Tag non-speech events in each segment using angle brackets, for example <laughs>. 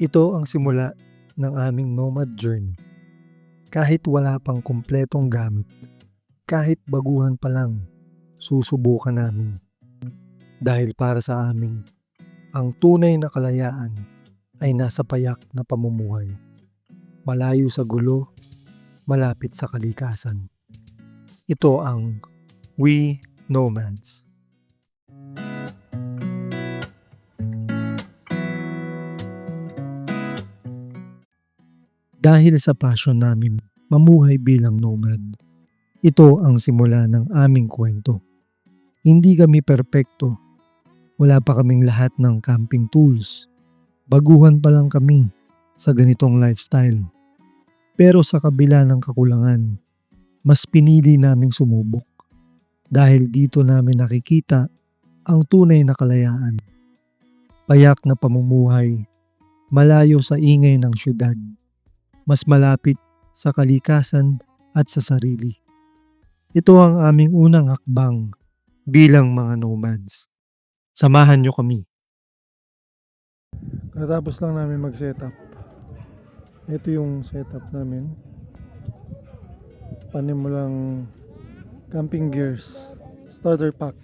Ito ang simula ng aming nomad journey. Kahit wala pang kumpletong gamit, kahit baguhan pa lang, susubukan namin. Dahil para sa amin, ang tunay na kalayaan ay nasa payak na pamumuhay. Malayo sa gulo, malapit sa kalikasan. Ito ang We Nomads. Dahil sa passion namin mamuhay bilang nomad, ito ang simula ng aming kwento. Hindi kami perpekto. Wala pa kaming lahat ng camping tools. Baguhan pa lang kami sa ganitong lifestyle. Pero sa kabila ng kakulangan, mas pinili naming sumubok. Dahil dito namin nakikita ang tunay na kalayaan. Payak na pamumuhay, malayo sa ingay ng syudad, mas malapit sa kalikasan at sa sarili. Ito ang aming unang hakbang bilang mga nomads. Samahan nyo kami. Katapos lang namin mag-setup. Ito yung setup namin. Panimulang camping gears. Starter pack.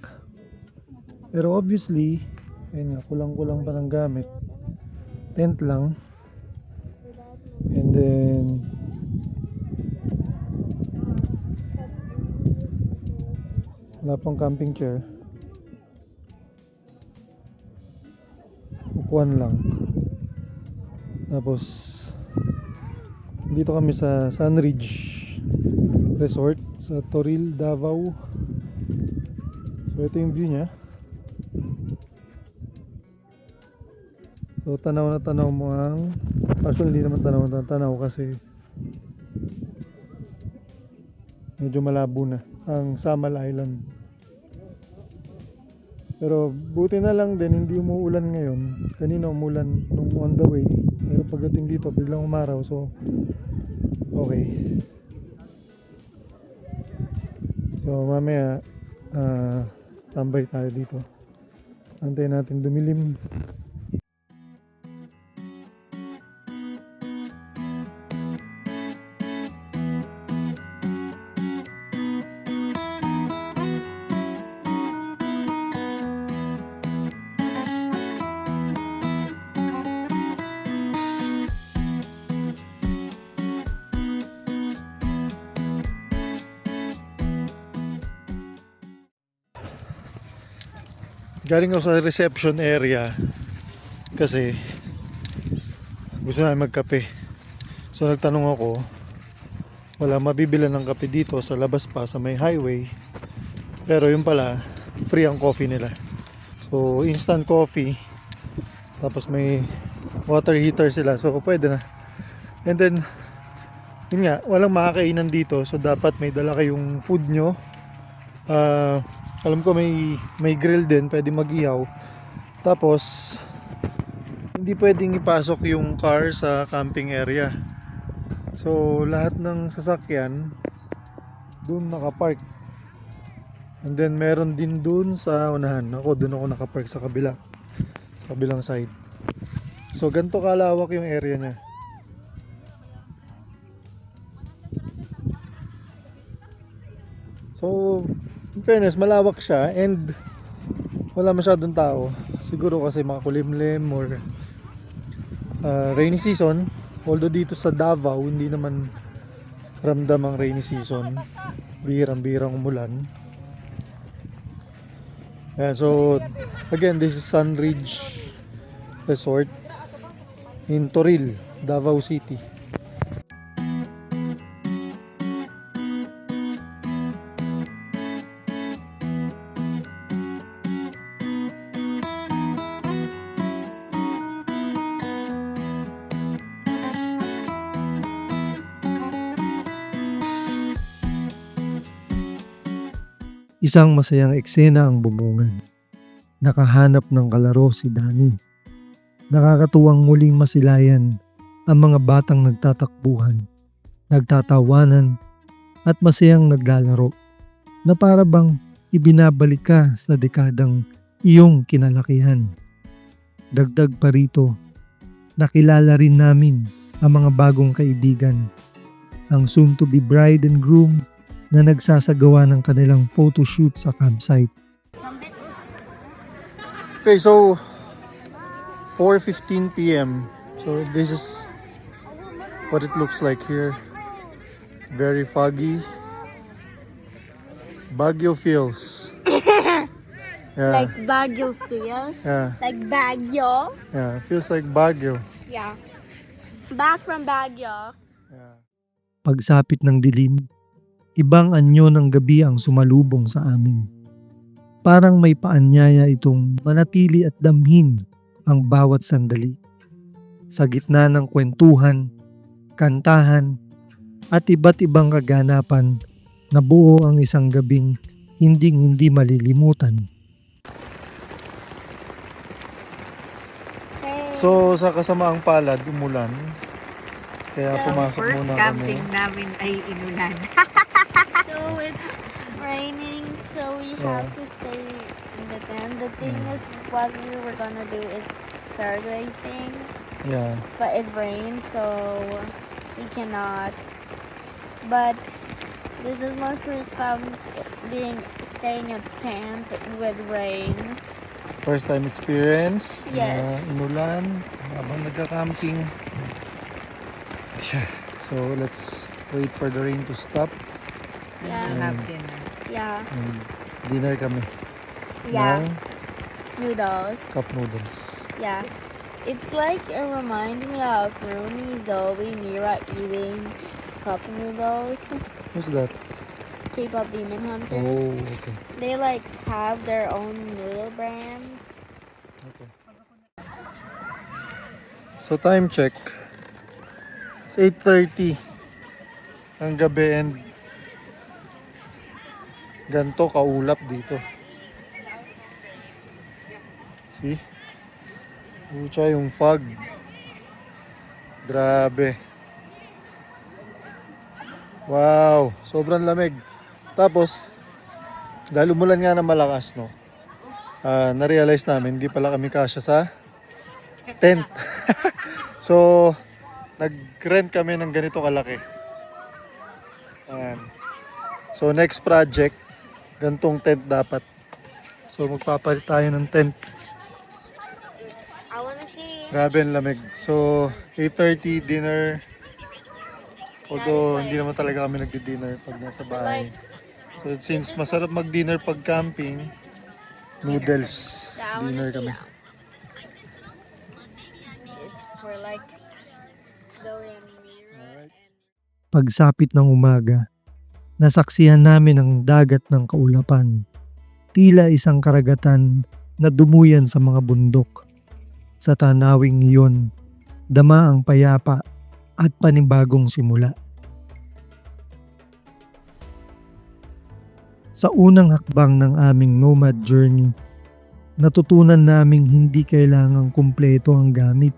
Pero obviously, ayun nga, kulang-kulang pa ng gamit. Tent lang. Then, wala pang camping chair. Upuan lang. Tapos, dito kami sa Sunridge Resort sa Toril, Davao. So, ito yung view niya. So, tanaw na tanaw mo ang Actually, hindi naman tanaw na tanaw kasi medyo malabo na ang Samal Island. Pero buti na lang din hindi umuulan ngayon. Kanina umulan nung on the way. Pero pagdating dito biglang umaraw so okay. So mamaya ah, tambay tayo dito. Antayin natin dumilim. Galing ako sa reception area kasi gusto namin magkape. So nagtanong ako, wala mabibilan ng kape dito sa labas pa sa may highway. Pero yung pala, free ang coffee nila. So instant coffee, tapos may water heater sila. So pwede na. And then, yun nga, walang makakainan dito. So dapat may dala kayong food nyo. Ah, alam ko may may grill din, pwede mag-ihaw. Tapos hindi pwedeng ipasok yung car sa camping area. So lahat ng sasakyan doon nakapark. And then meron din doon sa unahan. Ako doon ako nakapark sa kabila. Sa kabilang side. So ganito kalawak yung area niya. So, in fairness, malawak siya and wala masyadong tao. Siguro kasi makulimlim or uh, rainy season. Although dito sa Davao, hindi naman ramdam ang rainy season. Bihirang-bihirang umulan. Ayan, so, again, this is Sunridge Resort in Toril, Davao City. Isang masayang eksena ang bubungan. Nakahanap ng kalaro si Danny. Nakakatuwang muling masilayan ang mga batang nagtatakbuhan, nagtatawanan at masayang naglalaro na para bang ibinabalik ka sa dekadang iyong kinalakihan. Dagdag pa rito, nakilala rin namin ang mga bagong kaibigan. Ang soon-to-be bride and groom na nagsasagawa ng kanilang photoshoot sa campsite. Okay, so 4:15 p.m. So this is what it looks like here. Very foggy. Baguio feels. <coughs> Yeah, Like Baguio feels. yeah, Like Baguio. yeah. Feels like Baguio. Yeah. Back from Baguio. Yeah. Pagsapit ng dilim, ibang anyo ng gabi ang sumalubong sa amin. Parang may paanyaya itong manatili at damhin ang bawat sandali. Sa gitna ng kwentuhan, kantahan, at iba't ibang kaganapan, nabuo ang isang gabing hinding-hindi malilimutan. Hey. So, sa kasamaang palad, umulan. Kaya So, pumasok First muna camping kami. namin ay inulan. <laughs> so it's raining, so we Yeah. have to stay in the tent. The thing is, what we were gonna do is start racing, Yeah. but it rained, so we cannot. But this is my first time being staying in a tent with rain. First time experience. Yes. Na inulan. Habang nagka-camping. Yeah. So, let's wait for the rain to stop. Yeah. Mm. Have dinner. Yeah, And dinner kami. yeah, Ng noodles. cup noodles. Yeah. It's like it reminds me of Rumi, Zoe, Mira eating cup noodles. What's that? K-pop Demon Hunters. Oh, okay. They like have their own noodle brands. Okay. So time check. It's 8.30 ang gabi and ganto kaulap dito. See? Pucha yung fog. Grabe. Wow, sobrang lamig. Tapos, dahil umulan nga na malakas, no? ah, na-realize namin, hindi pala kami kasya sa tent. <laughs> so, nag-rent kami ng ganito kalaki. Ayan. So, next project, gantong tent dapat. So, magpapalit tayo ng tent. Grabe ang lamig. So, 8.30 dinner. Although, hindi naman talaga kami nagdi-dinner pag nasa bahay. So, since masarap mag-dinner pag camping, noodles. Dinner kami. Pagsapit ng umaga, nasaksihan namin ang dagat ng kaulapan. Tila isang karagatan na dumuyan sa mga bundok. Sa tanawing iyon, dama ang payapa at panibagong simula. Sa unang hakbang ng aming nomad journey, natutunan naming hindi kailangang kumpleto ang gamit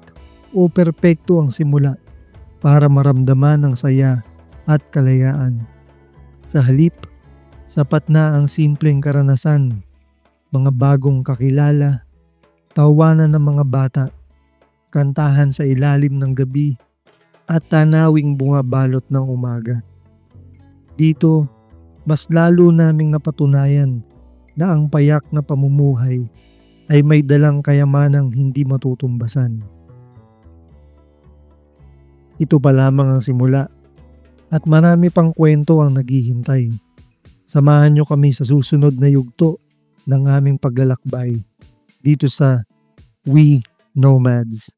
o perpekto ang simula para maramdaman ang saya at kalayaan. Sa halip, sapat na ang simpleng karanasan, mga bagong kakilala, tawanan ng mga bata, kantahan sa ilalim ng gabi, at tanawing bumabalot ng umaga. Dito, mas lalo naming napatunayan na ang payak na pamumuhay ay may dalang kayamanang hindi matutumbasan. Ito pa lamang ang simula at marami pang kwento ang naghihintay. Samahan nyo kami sa susunod na yugto ng aming paglalakbay dito sa We Nomads.